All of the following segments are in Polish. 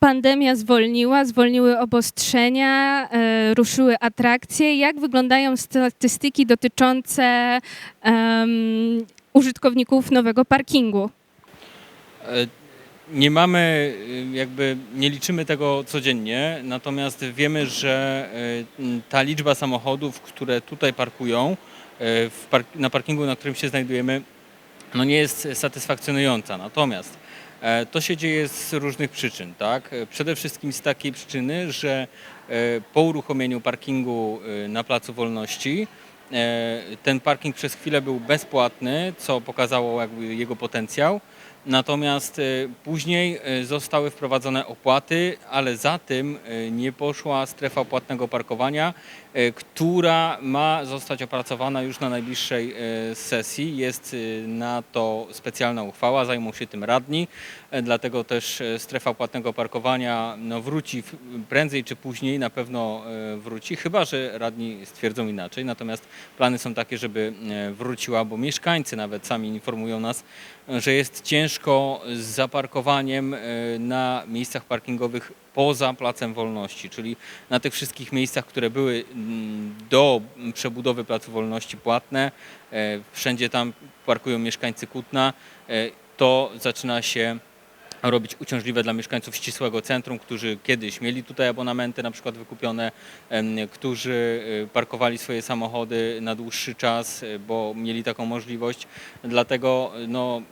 Pandemia zwolniła, zwolniły obostrzenia, e, ruszyły atrakcje. Jak wyglądają statystyki dotyczące em, użytkowników nowego parkingu? E, Nie mamy, y, jakby nie liczymy tego codziennie, natomiast wiemy, że m, ta liczba samochodów, które tutaj parkują w park- na parkingu, na którym się znajdujemy, no nie jest satysfakcjonująca. Natomiast e, to się dzieje z różnych przyczyn, tak? E, Przede wszystkim z takiej przyczyny, że e, po uruchomieniu parkingu e, na Placu Wolności e, ten parking przez chwilę był bezpłatny, co pokazało jakby jego potencjał. Natomiast e, później e, zostały wprowadzone opłaty, ale za tym e, nie poszła strefa płatnego parkowania, która ma zostać opracowana już na najbliższej sesji. Jest na to specjalna uchwała, zajmą się tym radni, dlatego też strefa płatnego parkowania no, wróci prędzej czy później, na pewno wróci, chyba że radni stwierdzą inaczej. Natomiast plany są takie, żeby wróciła, bo mieszkańcy nawet sami informują nas, że jest ciężko z zaparkowaniem e, na miejscach parkingowych poza Placem Wolności, czyli na tych wszystkich miejscach, które były mm, do przebudowy Placu Wolności płatne, e, wszędzie tam parkują mieszkańcy Kutna, e, to zaczyna się robić uciążliwe dla mieszkańców ścisłego centrum, którzy kiedyś mieli tutaj abonamenty na przykład wykupione, którzy e, parkowali swoje samochody na dłuższy czas, e, bo mieli taką możliwość. Dlatego e, no,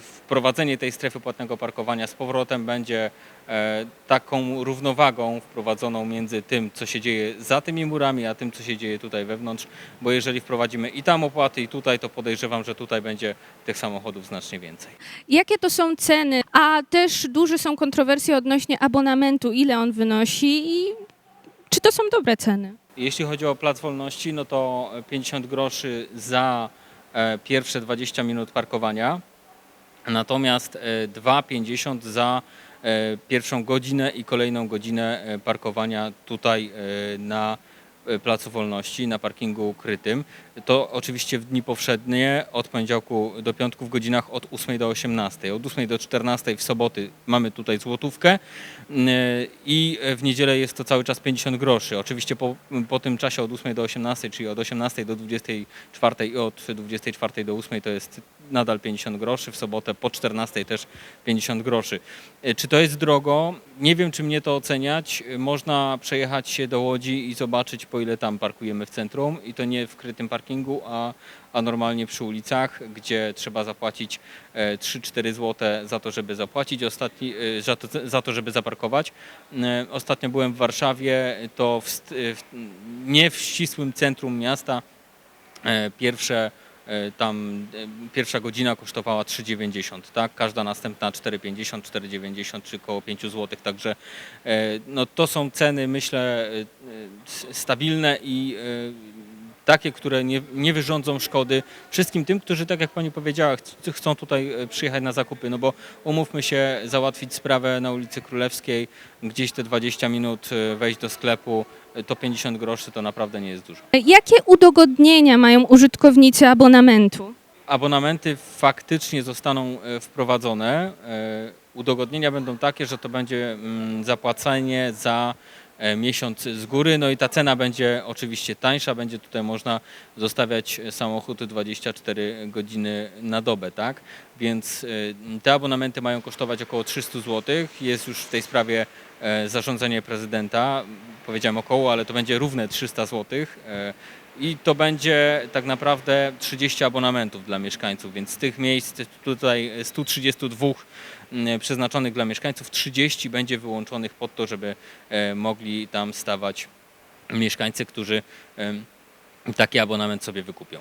wprowadzenie tej strefy płatnego parkowania z powrotem będzie e, taką równowagą wprowadzoną między tym, co się dzieje za tymi murami, a tym, co się dzieje tutaj wewnątrz, bo jeżeli wprowadzimy i tam opłaty, i tutaj, to podejrzewam, że tutaj będzie tych samochodów znacznie więcej. Jakie to są ceny? A też duże są kontrowersje odnośnie abonamentu, ile on wynosi i czy to są dobre ceny? Jeśli chodzi o Plac Wolności, no to 50 groszy za e, pierwsze 20 minut parkowania, natomiast e, 2,50 za e, pierwszą godzinę i kolejną godzinę e, parkowania tutaj e, na e, Placu Wolności, na parkingu krytym. To oczywiście w dni powszednie od poniedziałku do piątku w godzinach od 8 do 18. Od 8 do 14 w soboty mamy tutaj złotówkę Yy, i w niedzielę jest to cały czas 50 groszy. Oczywiście po, po tym czasie od 8 do 18, czyli od 18 do 24 i od 24 do 8 to jest nadal 50 groszy, w sobotę po 14 też 50 groszy. Yy, Czy to jest drogo? Nie wiem, czy mnie to oceniać. Yy, Można przejechać się do Łodzi i zobaczyć, po ile tam parkujemy w centrum i to nie w krytym parkingu, a, a normalnie przy ulicach, gdzie trzeba zapłacić e, 3-4 zł za to, żeby zapłacić, ostatni, e, za, to, za to, żeby zaparkować. E, Ostatnio byłem w Warszawie, to w, nie w ścisłym centrum miasta. E, Pierwsze e, tam e, pierwsza godzina kosztowała 3,90, tak? Każda następna 4,50, 4,90 czy około 5 zł, także e, no to są ceny myślę e, e, stabilne i e, takie, które nie, nie wyrządzą szkody wszystkim tym, którzy, tak jak pani powiedziała, ch- chcą tutaj e, przyjechać na zakupy, no bo umówmy się, załatwić sprawę na ulicy Królewskiej, gdzieś te 20 minut e, wejść do sklepu, e, to 50 groszy to naprawdę nie jest dużo. Jakie udogodnienia mają użytkownicy abonamentu? Abonamenty faktycznie zostaną wprowadzone. Udogodnienia będą takie, że to będzie mm, zapłacenie za miesiąc z góry, no i ta cena będzie oczywiście tańsza, będzie tutaj można zostawiać samochód 24 godziny na dobę, tak? Więc e, te abonamenty mają kosztować około 300 zł. Jest już w tej sprawie e, zarządzenie prezydenta, powiedziałem około, ale to będzie równe 300 zł. E, i to będzie tak naprawdę 30 abonamentów dla mieszkańców, więc z tych miejsc tutaj 132 mm, przeznaczonych dla mieszkańców, 30 będzie wyłączonych pod to, żeby e, mogli tam stawać mieszkańcy, którzy taki abonament sobie wykupią.